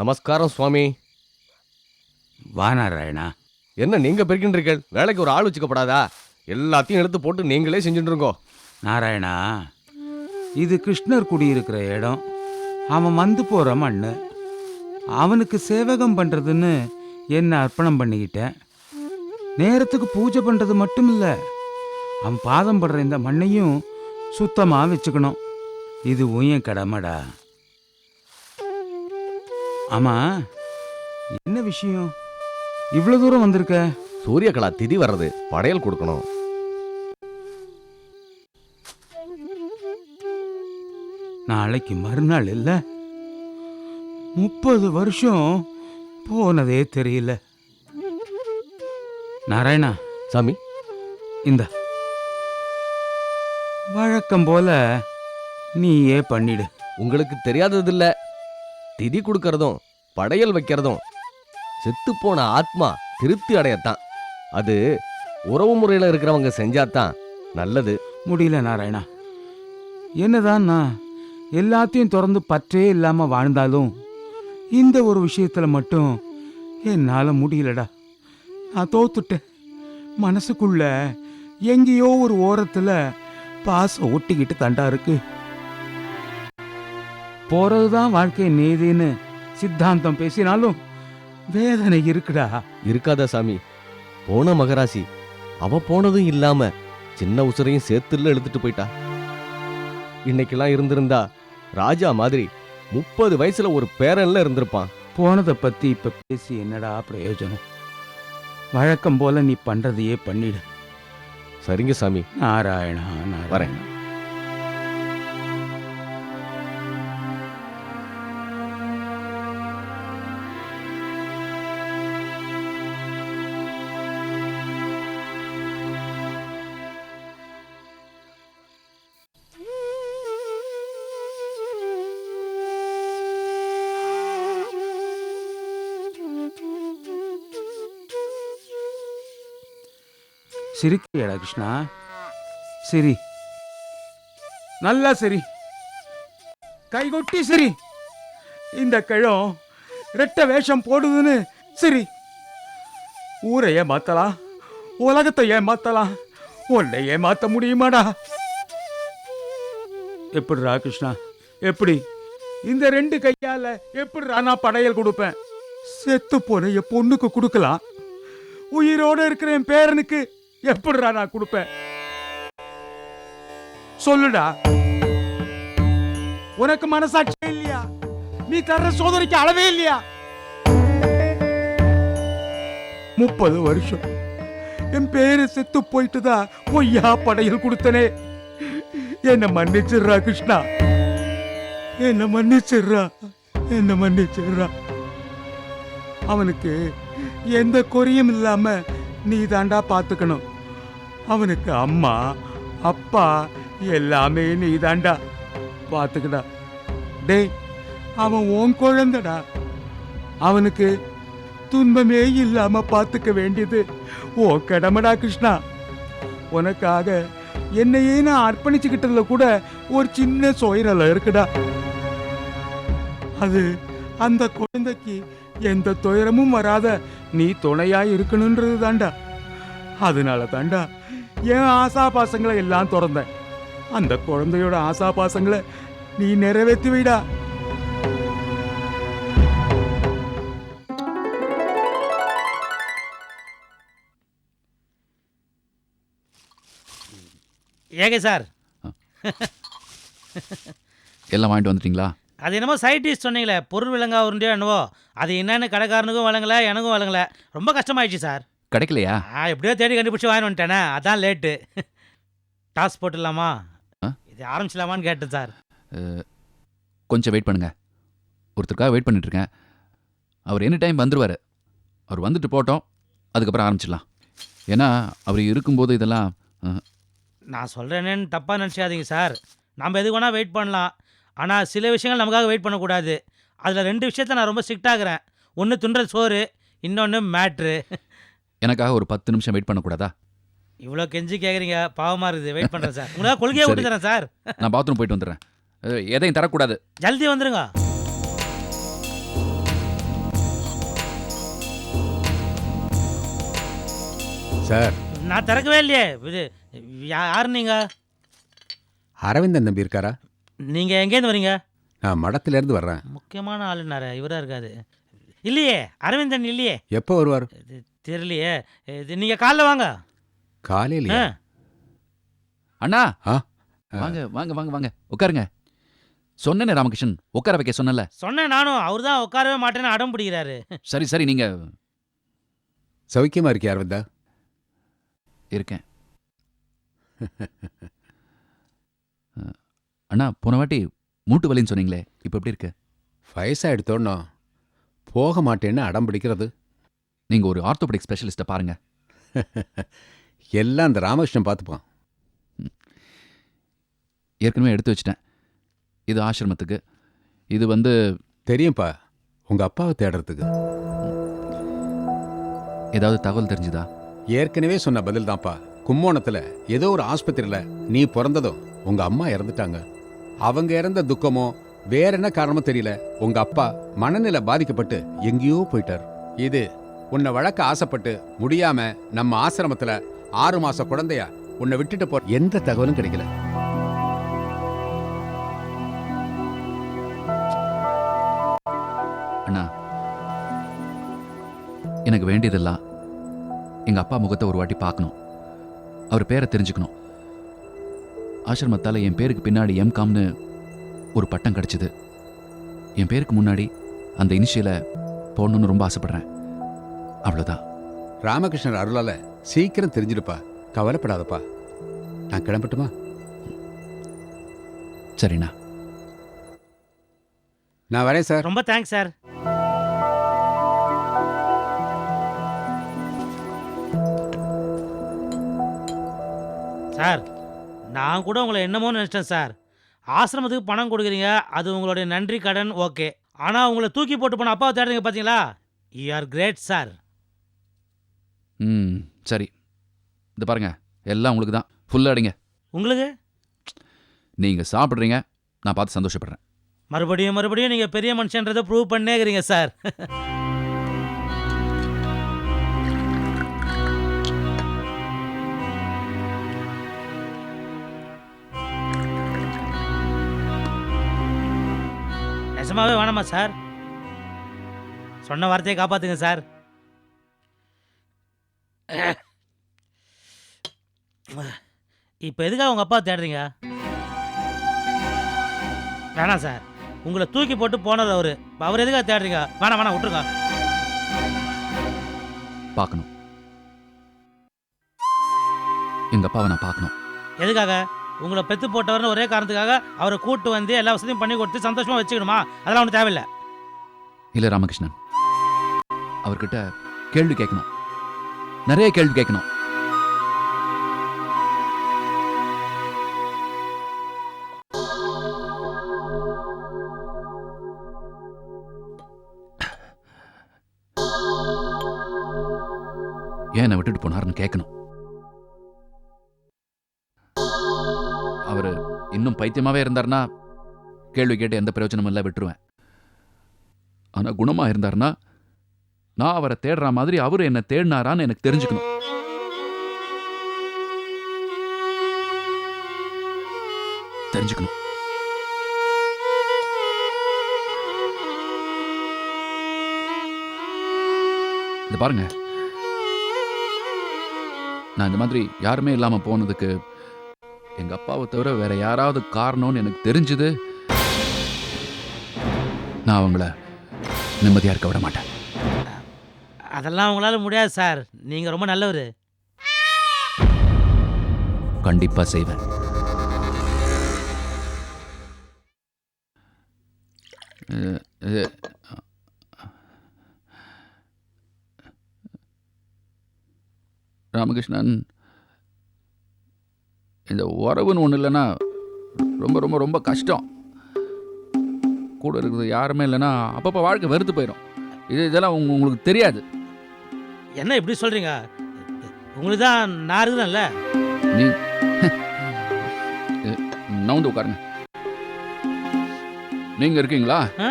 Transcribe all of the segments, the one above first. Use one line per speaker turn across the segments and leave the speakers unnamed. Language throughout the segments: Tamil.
நமஸ்காரம் சுவாமி.
வா நாராயணா.
என்ன நீங்க பெருக்கின்றீர்கள்? வேலைக்கு ஒரு ஆள் வச்சுக்கப்படாதா? எல்லாத்தையும் எடுத்து போட்டு நீங்களே செஞ்சுட்டு இருக்கோ
நாராயணா இது கிருஷ்ணர் குடியிருக்கிற இடம். அவன் வந்து போகிற மண்ணு. அவனுக்கு சேவகம் பண்ணுறதுன்னு என்ன அர்ப்பணம் பண்ணிக்கிட்டேன். நேரத்துக்கு பூஜை பண்ணுறது மட்டும் இல்லை அவன் பாதம் படுற இந்த மண்ணையும் சுத்தமாக வச்சுக்கணும். இது உன் கடமைடா. ஆமா. என்ன விஷயம்? இவ்வளோ தூரம் வந்திருக்க?
சூரியகலா திதி வர்றது. படையல் கொடுக்கணும்.
நாளைக்கு மறுநாள் இல்ல. முப்பது வருஷம் போனதே தெரியல. நாராயணா.
சாமி.
இந்த. வழக்கம் போல நீயே பண்ணிடு.
உங்களுக்கு தெரியாதது இல்ல திதி கொடுக்கறதும் படையல் வைக்கிறதும் செத்துப்போன ஆத்மா திருப்தி அடையத்தான். அது உறவு முறையில் இருக்கிறவங்க செஞ்சாதான் நல்லது.
முடியல நாராயணா. என்னதான் நான் எல்லாத்தையும் திறந்து பற்றே இல்லாமல் வாழ்ந்தாலும் இந்த ஒரு விஷயத்தில் மட்டும் என்னால் முடியலடா. நான் தோத்துட்டேன். மனசுக்குள்ள எங்கேயோ ஒரு ஓரத்தில் பாசம் ஒட்டிக்கிட்டு தண்டா இருக்கு போறதுதான் வாழ்க்கை நீதின்னு சித்தாந்தம் பேசினாலும் வேதனை இருக்குடா.
இருக்காதா சாமி. போன மகராசி அவ போனதும் இல்லாம சின்ன உசுரையும் சேர்த்துல எழுதிட்டு போயிட்டா. இன்னைக்கெல்லாம் இருந்திருந்தா ராஜா மாதிரி முப்பது வயசுல ஒரு பேரன்ல இருந்திருப்பான்.
போனதை பத்தி இப்ப பேசி என்னடா பிரயோஜனம்? வழக்கம் போல நீ பண்றதையே பண்ணிடு.
சரிங்க சாமி.
நாராயணா நாராயணா. சிரிக்கிறியாடா கிருஷ்ணா. சரி. நல்லா சரி. கைகொட்டி சரி. இந்த கிழம் ரெட்ட வேஷம் போடுதுன்னு சரி. ஊரை ஏமாத்தலாம் உலகத்தை ஏமாத்தலாம் உன்னை ஏமாத்த முடியுமாடா? எப்படிடா கிருஷ்ணா? எப்படி? இந்த ரெண்டு கையால எப்படிரா நான் படையல் கொடுப்பேன்? செத்து போன என் பொண்ணுக்கு கொடுக்கலாம். உயிரோட இருக்கிற என் பேரனுக்கு எப்படிடா நான் கொடுப்பேன்? சொல்லுடா. உனக்கு மனசாட்சி இல்லையா? நீ தர்ற சோதனைக்கு அளவே இல்லையா? முப்பது வருஷம். என் பேரு செத்து போயிட்டுதான் பொய்யா படையில் கொடுத்தனே. என்ன மன்னிச்சிடுறா கிருஷ்ணா. என்ன மன்னிச்சிடுறா. என்ன மன்னிச்சிடுறா. அவனுக்கு எந்த குறையும் இல்லாம நீ தாண்டா பார்த்துக்கணும் அவனுக்கு அம்மா அப்பா எல்லாமே நீ தாண்டா பார்த்துக்கடா. டேய் அவன் உன் குழந்தைடா. அவனுக்கு துன்பமே இல்லாம பார்த்துக்க வேண்டியது ஓ கடமடா கிருஷ்ணா. உனக்காக என்னையே நான் அர்ப்பணிச்சுக்கிட்டதுல கூட ஒரு சின்ன சுயரல இருக்குடா. அது அந்த குழந்தைக்கு எந்த துயரமும் வராத நீ துணையா இருக்கணுன்றது தாண்டா அதனால தாண்டா என் ஆசா பாசங்களை எல்லாம் திறந்தேன். அந்த குழந்தையோட ஆசா பாசங்களை நீ நிறைவேற்றி வைடா.
ஏங்க சார்?
எல்லாம் வாங்கிட்டு வந்துட்டீங்களா?
அது என்னமோ சைட் டிஷ் சொன்னீங்களே பொருள் விலங்கா உருண்டியோ என்னவோ. அது என்னன்னு கடைக்காரனுக்கும் வழங்கல எனக்கும் வழங்கல. ரொம்ப கஷ்டமாயிடுச்சு சார்.
கிடைக்கலையா?
நான் எப்படியோ தேடி கண்டுபிடிச்சி வாங்கி வந்துட்டேனே. அதான் லேட்டு டாஸ் போட்டுடலாமா?
ஆ?
இது ஆரம்பிச்சலாமான்னு கேட்டேன் சார்.
அஹ், கொஞ்சம் வெயிட் பண்ணுங்க. ஒருத்தருக்காக வெயிட் பண்ணிட்டு இருக்கேன். அவர் எனி டைம் வந்துருவார். அவர் வந்துட்டு போட்டோம். அதுக்கப்புறம் ஆரம்பிச்சிடலாம். ஏன்னா அவர் இருக்கும்போது இதெல்லாம் அஹ்,
நான் சொல்கிறேன்னு தப்பாக நினச்சாதீங்க சார். நம்ம எதுக்கு வேணால் வெயிட் பண்ணலாம். ஆனால் சில விஷயங்கள் நமக்காக வெயிட் பண்ணக்கூடாது. அதில் ரெண்டு விஷயத்த நான் ரொம்ப ஸ்ட்ரிக்ட் ஆகுறேன். ஒன்று துண்டல் சோறு. இன்னொன்று மேட்ரு
எனக்காக ஒரு பத்து நிமிஷம் வெயிட் பண்ணக்கூடாதா?
இவ்வளோ கெஞ்சி கேட்குறீங்க பாவமாக இருக்குது வெயிட் பண்ணுறேன் சார். உங்களால் கொள்கையை
சரி.
சார்.
நான் பாத்ரூம் போயிட்டு வந்துடுறேன். எதையும் தரக்கூடாது.
ஜல்தி வந்துருங்க.
சார்.
நான் திறக்கவே இல்லையே. இது யா- யாரு நீங்கள்
அரவிந்தன் தம்பி இருக்காரா?
நீங்கள் எங்கேருந்து வரீங்க?
நான் மடத்துலேருந்து வர்றேன்.
முக்கியமான ஆளுனார இவராக இருக்காது இல்லையே அரவிந்தன் இல்லையே.
எப்போ வருவார்?
தெரியலையே. இது நீங்க காலைல வாங்க.
காலையில
ஆ,
அண்ணா!
ஆ?
வாங்க வாங்க வாங்க வாங்க. உட்காருங்க. சொன்னேனே ராமகிருஷ்ணன். உட்கார வைக்க சொன்னல
சொன்னேன் நானும். அவர் தான் உட்காரவே மாட்டேன்னு அடம் பிடிக்கிறாரு.
சரி சரி நீங்க
சௌக்கியமா இருக்கியா அரவிந்தா?
இருக்கேன். அஹ், அண்ணா போன வாட்டி மூட்டு வலின்னு சொன்னீங்களே. இப்போ எப்படி இருக்கு?
வயசா எடுத்தோன்னோ போக மாட்டேன்னு அடம் பிடிக்கிறது.
நீங்க ஒரு ஆர்த்தோபெடிக் ஸ்பெஷலிஸ்ட்டை பாருங்க.
எல்லாம் அந்த ராமகிருஷ்ணன் பார்த்துப்பான்.
ஏற்கனவே எடுத்து வச்சிட்டேன். இது ஆசிரமத்துக்கு. இது வந்து
தெரியும்ப்பா உங்க அப்பாவை தேடுறதுக்கு.
ஏதாவது தகவல் தெரிஞ்சுதா?
ஏற்கனவே சொன்ன பதில் தான்ப்பா கும்போணத்துல ஏதோ ஒரு ஆஸ்பத்திரியில நீ பிறந்ததும் உங்க அம்மா இறந்துட்டாங்க. அவங்க இறந்த துக்கமோ வேற என்ன காரணமோ தெரியல. உங்க அப்பா மனநிலை பாதிக்கப்பட்டு எங்கேயோ போயிட்டார். இது உன்னை வளர்க்க ஆசைப்பட்டு முடியாம நம்ம ஆசிரமத்துல ஆறு மாச குழந்தையா உன்னை விட்டுட்டு போற எந்த தகவலும் கிடைக்கல.
அண்ணா எனக்கு வேண்டியதெல்லாம் எங்க அப்பா முகத்தை ஒரு வாட்டி பார்க்கணும். அவர் பேரை தெரிஞ்சுக்கணும். ஆசிரமத்தால் என் பேருக்கு பின்னாடி எம்காம்னு ஒரு பட்டம் கிடைச்சிது. என் பேருக்கு முன்னாடி அந்த இனிஷியலை போடணும்னு ரொம்ப ஆசைப்படுறேன். அவ்வளோதான்
ராமகிருஷ்ணர் அருளால சீக்கிரம் தெரிஞ்சிடுப்பா. கவலைப்படாதப்பா. நான் கிளம்பட்டுமா?
சரிண்ணா.
நான் வரேன் சார்.
ரொம்ப தேங்க்ஸ் சார். சார் நான் கூட உங்களை என்னமோ நினச்சிட்டேன் சார். ஆசிரமத்துக்கு பணம் கொடுக்குறீங்க அது உங்களுடைய நன்றி கடன் ஓகே. ஆனால் உங்களை தூக்கி போட்டு போன அப்பாவை தேடுறீங்க பார்த்தீங்களா யூ ஆர் கிரேட் சார்.
ம் சரி. இது பாருங்க. எல்லாம் உங்களுக்கு தான். ஃபுல்லாக அடிங்க.
உங்களுக்கு?
நீங்கள் சாப்பிட்றீங்க நான் பார்த்து சந்தோஷப்படுறேன்.
மறுபடியும் மறுபடியும் நீங்கள் பெரிய மனுஷன்றதை ப்ரூவ் பண்ணேக்கிறீங்க சார் நிஜமாவே வேணாமா சார் சொன்ன வார்த்தையை காப்பாத்துங்க சார் இப்போ எதுக்காக உங்கள் அப்பா தேடுறீங்க? வேணாம் சார் உங்களை தூக்கி போட்டு போனது அவரு. அவர் எதுக்காக தேடுறீங்க? வேணாம் வேணாம் விட்டுருங்க.
பார்க்கணும். எங்கள் அப்பாவை நான் பார்க்கணும்.
எதுக்காக? உங்களை பெத்து போட்டவர்னு ஒரே காரணத்துக்காக அவரை கூட்டு வந்து எல்லா வசதியும் பண்ணி கொடுத்து சந்தோஷமா வச்சுக்கணுமா? அதெல்லாம் ஒன்றும் தேவையில்லை.
இல்லை ராமகிருஷ்ணன். அவர்கிட்ட கேள்வி கேட்கணும். நிறைய கேள்வி கேட்கணும். ஏன் விட்டுட்டு போனாருன்னு கேட்கணும். அவர் இன்னும் பைத்தியமாவே இருந்தாருன்னா கேள்வி கேட்டு எந்த பிரயோஜனமும் இல்லை விட்டுருவேன். ஆனா குணமா இருந்தாருன்னா நான் அவரை தேடுற மாதிரி அவரு என்னை தேடினாரான்னு எனக்கு தெரிஞ்சுக்கணும். தெரிஞ்சுக்கணும். இது பாருங்க. நான் இந்த மாதிரி யாருமே இல்லாம போனதுக்கு எங்க அப்பாவை தவிர வேற யாராவது காரணம்னு எனக்கு தெரிஞ்சது நான் அவங்கள நிம்மதியா இருக்க விட மாட்டேன்.
அதெல்லாம் உங்களால முடியாது சார். நீங்க ரொம்ப நல்லவர்.
கண்டிப்பா செய்வேன். இது, ராமகிருஷ்ணன் இந்த உறவுன்னு ஒன்று இல்லைன்னா ரொம்ப ரொம்ப ரொம்ப கஷ்டம். கூட இருக்கிறது யாருமே இல்லைன்னா அப்பப்போ வாழ்க்கை வெறுத்து போயிடும் இது இதெல்லாம் உங்களுக்கு தெரியாது.
என்ன இப்படி சொல்றீங்க? உங்களுக்கு தான் நான் இருக்குதுல்ல
நீ நவுந்து உட்காருங்க. நீங்க இருக்கீங்களா?
ஆ.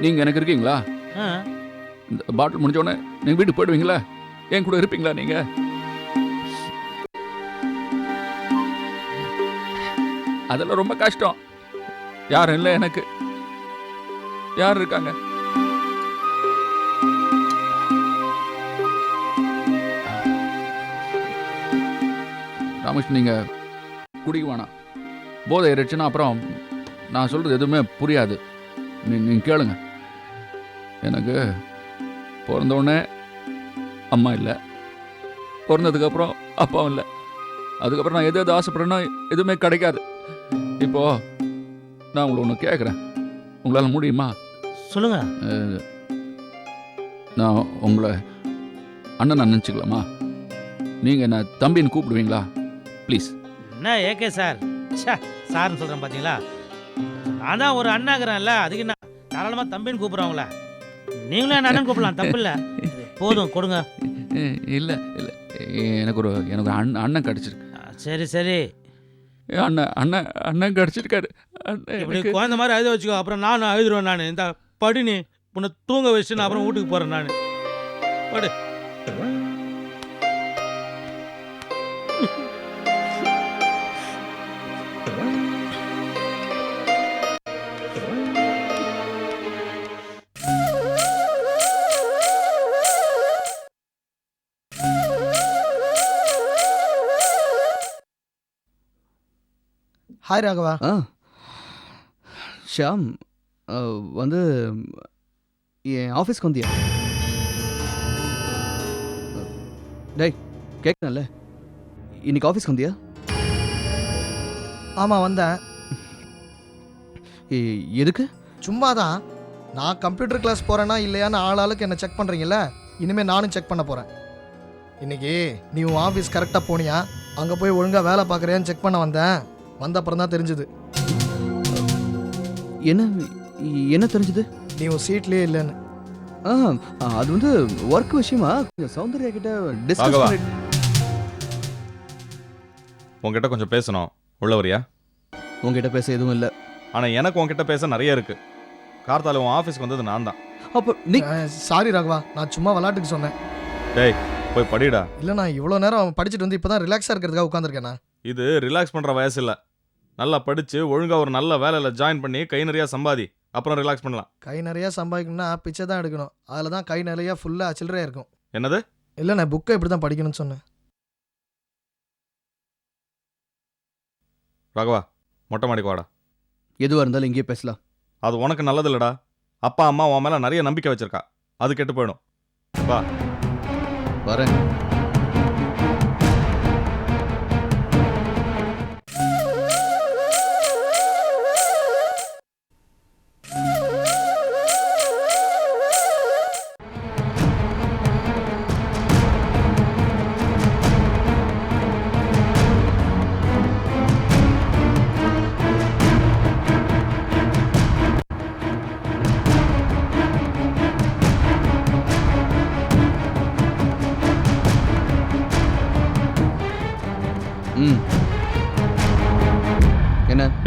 நீங்க எனக்கு இருக்கீங்களா?
ஆ.
இந்த பாட்டில் முடிஞ்ச உடனே நீங்க வீட்டுக்கு போயிடுவீங்களா? என் கூட இருப்பீங்களா நீங்க? அதெல்லாம் ரொம்ப கஷ்டம். யாரும் இல்லை எனக்கு. யார் இருக்காங்க? ராமகிருஷ்ணன் நீங்க குடிக்க வேணாம் போதை ஏறிடுச்சுன்னா அப்புறம் நான் சொல்றது எதுவுமே புரியாது. நீ நீங்க கேளுங்க. எனக்கு பிறந்த உடனே அம்மா இல்லை. பிறந்ததுக்கப்புறம் அப்பாவும் இல்லை. அதுக்கப்புறம் நான் எது எது ஆசைப்படுறேனோ எதுவுமே கிடைக்காது. இப்போ நான் உங்களை ஒன்று கேட்குறேன் உங்களால் முடியுமா?
சொல்லுங்க.
நான் உங்களை அண்ணன் நினச்சிக்கலாமா? நீங்கள் என்ன தம்பின்னு கூப்பிடுவீங்களா? ப்ளீஸ்.
என்ன ஏகே சார்? ச்சே சார்னு சொல்கிறேன் பார்த்தீங்களா நான் தான் ஒரு அண்ணாங்கிறேன்ல அதுக்கு நான் தாராளமாக தம்பின்னு கூப்பிட்றவங்கள. நீங்களும் என்ன அண்ணன் கூப்பிடலாம் தப்பு இல்லை. போதும் கொடுங்க.
இல்லை இல்லை. எனக்கு ஒரு எனக்கு ஒரு அண்ணன் அண்ணன் கிடச்சிருக்கு.
சரி சரி.
அண்ணன் அண்ணன் அண்ணன் கிடச்சிருக்காரு.
இப்படி குழந்த மாதிரி அழுத வச்சுக்கோ. அப்புறம் நானும் அழுதுருவேன் நான். இந்த படி நீ உன்னை தூங்க வச்சுட்டு நான் அப்புறம் வீட்டுக்கு போகிறேன் நான். படு.
ஹாய் ராகவா
ஆ. ஷியாம் வந்து என் ஆஃபீஸ்க்கு வந்தியா? டேய் கேட்கணும்ல இன்னைக்கு ஆஃபீஸ்க்கு வந்தியா?
ஆமாம் வந்தேன்.
எ- எதுக்கு?
சும்மா தான் நான் கம்ப்யூட்டர் கிளாஸ் போகிறேன்னா இல்லையான்னு ஆள் ஆளுக்கு என்ன செக் பண்ணுறீங்கல்ல இனிமேல் நானும் செக் பண்ண போகிறேன் இன்னைக்கு நீ உன் ஆஃபீஸ் கரெக்டாக போனியா? அங்கே போய் ஒழுங்காக வேலை பார்க்குறியான்னு செக் பண்ண வந்தேன். வந்த அப்புறம் தான் தெரிஞ்சுது.
என்ன? என்ன தெரிஞ்சது?
நீ உன் சீட்லேயே இல்லைன்னு.
ஆ அது வந்து ஒர்க் விஷயமா? கொஞ்சம் சௌந்தர்யா கிட்ட டிஸ்கஸ்
ராகவா.
பண்ணிட்டு
உன்கிட்ட கொஞ்சம் பேசணும். உள்ள வரியா?
உங்ககிட்ட பேச எதுவும் இல்லை.
ஆனா எனக்கு உன்கிட்ட பேச நிறைய இருக்கு. கார்த்தால உன் ஆஃபீஸ்க்கு வந்தது நான் தான்.
அப்போ நீ
சாரி ராகவா நான் சும்மா விளாட்டுக்கு சொன்னேன்.
போய் படிடா.
இல்லை நான் இவ்வளோ நேரம் படிச்சுட்டு வந்து இப்போ தான் ரிலாக்ஸாக இருக்கிறதுக்காக உட்காந்துருக்கேண்ணா
இது ரிலாக்ஸ் பண்ற வயசு இல்ல. நல்லா படிச்சு ஒழுங்கா ஒரு நல்ல வேலையில ஜாயின் பண்ணி கை நிறைய சம்பாதி. அப்புறம் ரிலாக்ஸ் பண்ணலாம்.
கை நிறையா சம்பாதிக்கணும்னா பிச்சை தான் எடுக்கணும். அதில் தான் கை நிறையா ஃபுல்லாக சில்லறையாக இருக்கும்.
என்னது?
இல்லை நான் புக்கை இப்படி தான் படிக்கணும்னு சொன்னேன்.
ராகவா மொட்டை மாடிக்கு வாடா.
எதுவாக இருந்தாலும் இங்கேயே பேசலாம்.
அது உனக்கு நல்லது இல்லடா. அப்பா அம்மா உன் மேல நிறைய நம்பிக்கை வச்சிருக்கா. அது கெட்டு போயிடும். வா.
வரேன்.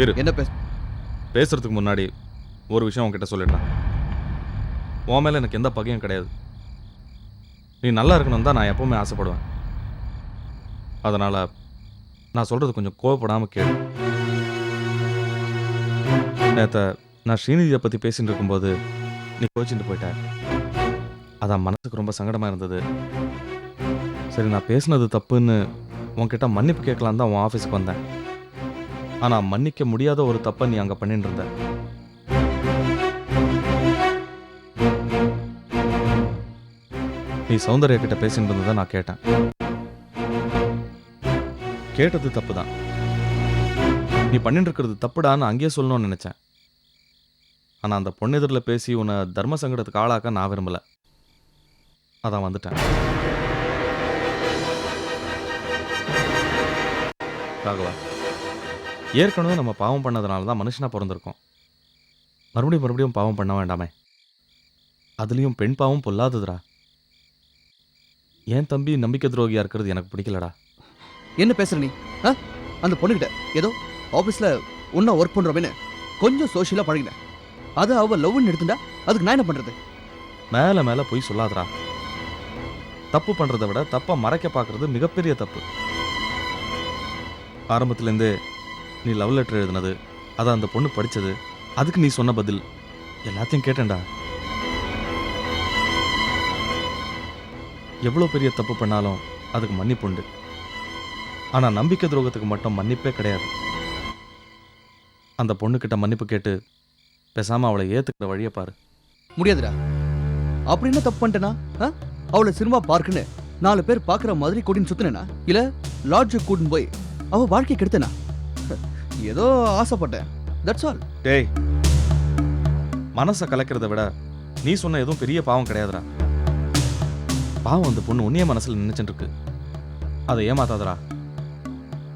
இரு.
என்ன பேச
பேசுறதுக்கு முன்னாடி ஒரு விஷயம் உன்கிட்ட சொல்லிடுறேன் உன் மேல எனக்கு எந்த பகையும் கிடையாது. நீ நல்லா இருக்கணும் தான் நான் எப்பவுமே ஆசைப்படுவேன். அதனால நான் சொல்றது கொஞ்சம் கோவப்படாம கேளு. நேத்த நான் ஸ்ரீநிதியை பத்தி பேசிட்டு இருக்கும்போது நீ கோச்சிட்டு போயிட்ட. அதான் மனசுக்கு ரொம்ப சங்கடமா இருந்தது. சரி நான் பேசுனது தப்புன்னு உன்கிட்ட மன்னிப்பு கேட்கலாம் தான் உன் ஆஃபீஸ்க்கு வந்தேன். ஆனா மன்னிக்க முடியாத ஒரு தப்பை நீ அங்க பண்ணிட்டு இருந்த நீ சௌந்தர்யா கிட்ட பேசிட்டு இருந்ததை நான் கேட்டேன். கேட்டது தப்பு தான் நீ பண்ணிட்டு இருக்கிறது தப்புடான்னு அங்கேயே சொல்லணும்னு நினைச்சேன். ஆனால் அந்த பொண்ணெதிரில் பேசி உன்னை தர்ம சங்கடத்துக்கு ஆளாக்க நான் விரும்பலை. அதான் வந்துட்டேன். ராகவா. ஏற்கனவே நம்ம பாவம் பண்ணதுனால தான் மனுஷனா பிறந்திருக்கோம். மறுபடியும் மறுபடியும் பாவம் பண்ண வேண்டாமே. அதுலேயும் பெண் பாவம் பொல்லாததுடா. என் தம்பி நம்பிக்கை துரோகியா இருக்கிறது எனக்கு பிடிக்கலடா.
என்ன பேசுற நீ? ஆ? அந்த பொண்ணுகிட்ட ஏதோ ஆஃபீஸில் ஒன்றா ஒர்க் பண்ணுறோமேனு கொஞ்சம் சோஷியலாக பழகினேன் அது அவள் லவ்னு எடுத்துட்டா அதுக்கு நான் என்ன பண்ணுறது
மேலே மேலே போய் சொல்லாதடா. தப்பு பண்றதை விட தப்பை மறைக்க பார்க்கறது மிகப்பெரிய தப்பு. ஆரம்பத்துலேருந்தே நீ லவ் லெட்டர் எழுதினது அதை அந்த பொண்ணு படிச்சது அதுக்கு நீ சொன்ன பதில். எல்லாத்தையும் கேட்டேன்டா. எவ்வளோ பெரிய தப்பு பண்ணாலும் அதுக்கு மன்னிப்பு உண்டு. ஆனால் நம்பிக்கை துரோகத்துக்கு மட்டும் மன்னிப்பே கிடையாது. அந்த பொண்ணுக்கிட்ட மன்னிப்பு கேட்டு பேசாமல் அவளை ஏற்றுக்கிற வழியை பாரு.
முடியாதுடா. அப்படி என்ன தப்பு பண்ணிட்டேனா? ஆ? அவளை சினிமா பார்க்குன்னு நாலு பேர் பார்க்குற மாதிரி கூட்டின்னு சுத்தினேனா? இல்ல லாட்ஜுக்கு கூட்டின்னு போய் அவ வாழ்க்கை கெடுத்தனா ஏதோ ஆசைப்பட்டேன். தட்ஸ் ஆல்
டேய் மனசை கலக்கிறத விட நீ சொன்ன எதுவும் பெரிய பாவம் கிடையாதுடா. பாவம் அந்த பொண்ணு உன்னைய மனசுல நினைச்சிட்டு இருக்கு அதை ஏமாத்தாதடா.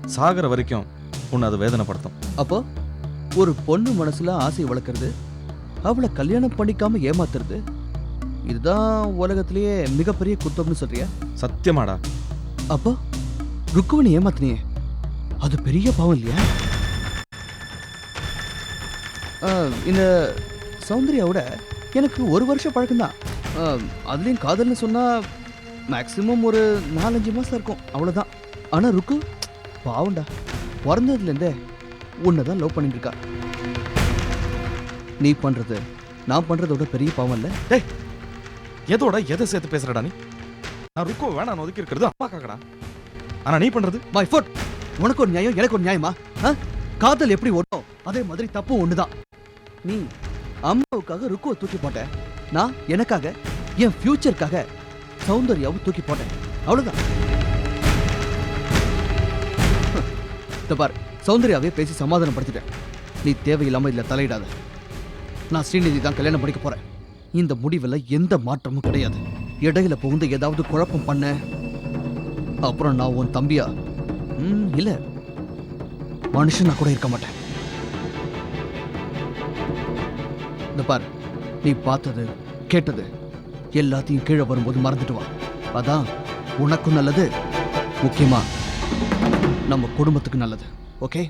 சாகிற வரைக்கும் உன்னை அது வேதனைப்படுத்தும்.
அப்போ ஒரு பொண்ணு மனசுல ஆசை வளர்க்கறது அவளை கல்யாணம் பண்ணிக்காம ஏமாத்துறது இதுதான் உலகத்திலேயே மிகப்பெரிய குத்தம்னு சொல்றியா?
சத்தியமாடா.
அப்போ ருக்குவனை ஏமாத்தினியே. அது பெரிய பாவம் இல்லையா? இந்த சௌந்தர்யாவோட எனக்கு ஒரு வருஷம் பழக்கம்தான். அதுலயும் காதல்னு சொன்னா மேக்சிமம் ஒரு நாலஞ்சு மாசம் இருக்கும். அவ்வளவுதான். ஆனா ருக்கு பாவம்டா. பிறந்ததுலேருந்தே உன்னை தான் லவ் பண்ணிட்டு இருக்கா நீ பண்றது நான் பண்றதோட பெரிய பாவம் இல்ல?
எதோட எதை சேர்த்து பேசுறடா நீ? நான் ருக்கோ வேணாம் ஒதுக்கி இருக்கிறது அம்மா காக்கடா. ஆனா நீ பண்றது?
மை ஃபுட் உனக்கு ஒரு நியாயம் எனக்கு ஒரு நியாயமா? காதல் எப்படி ஓடும் அதே மாதிரி தப்பும் ஒண்ணுதான். நீ அம்மாவுக்காக ருக்குவை தூக்கி போட்ட நான் எனக்காக என் ஃபியூச்சருக்காக சௌந்தர்யாவும் தூக்கி போட்டேன். அவ்வளவுதான். இந்த பார் சௌந்தர்யாவே பேசி சமாதானப்படுத்திட்டேன். நீ தேவையில்லாம இதுல தலையிடாத. நான் ஸ்ரீநிதி தான் கல்யாணம் பண்ணிக்க போறேன். இந்த முடிவில் எந்த மாற்றமும் கிடையாது. இடையில புகுந்து ஏதாவது குழப்பம் பண்ண. அப்புறம் நான் உன் தம்பியா? இல்லை இல்ல. மனுஷனா கூட இருக்க மாட்டேன். இந்த பார். நீ பார்த்தது கேட்டது எல்லாத்தையும் கீழே வரும்போது மறந்துட்டு வா. அதான் உனக்கும் நல்லது முக்கியமா நம்ம குடும்பத்துக்கு நல்லது. ஓகே